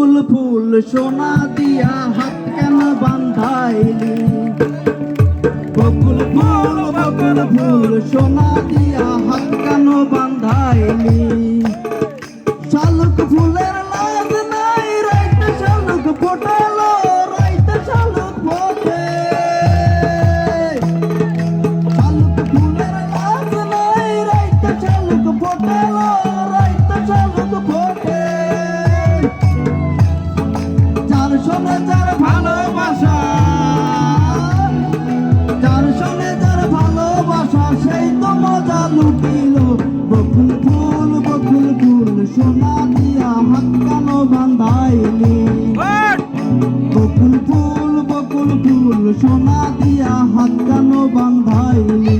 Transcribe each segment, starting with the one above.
বকুল ফুল সোনা দিয়া হাত কেন বান্ধাইলি? বকুল ফুল বকুল ফুল সোনা দিয়া হাত কেন বান্ধাইলি? শালুক ফুলের সোনা দিয়া হাত কানো বান্ধাইলি বকুল ফুল বকুল ফুল সোনা দিয়া হাত কেন বান্ধাইলি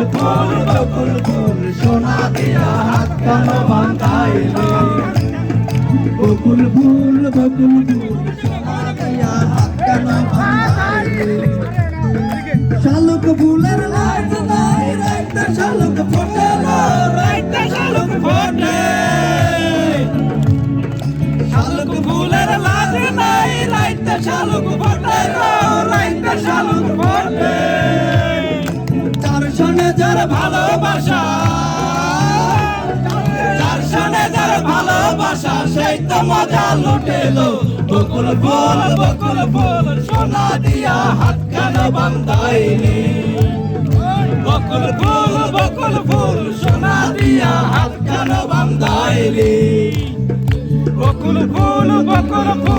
বকুল ফুল বকুল ফুল সোনা দিয়া হাত কানো বান্ধাইলি বকুল ফুল বকুল ফুল সোনা দিয়া হাত কানো বান্ধাইলি শালুক ফুলের লাজ নাই রাইতে শালুক ফোটে না রাইতে শালুক ফোটে শালুক ফুলের লাজ নাই রাইতে শালুক ফোটে না রাইতে শালুক ফোটে ভালোবাসা সেই তো মজা লুটেলো বকুল বল বকুল বল সোনা দিয়া হাত কেন বান্ধাইনি বকুল বল বকুল বল সোনা দিয়া হাত কেন বান্ধাইনি বকুল বল বকুল ফুল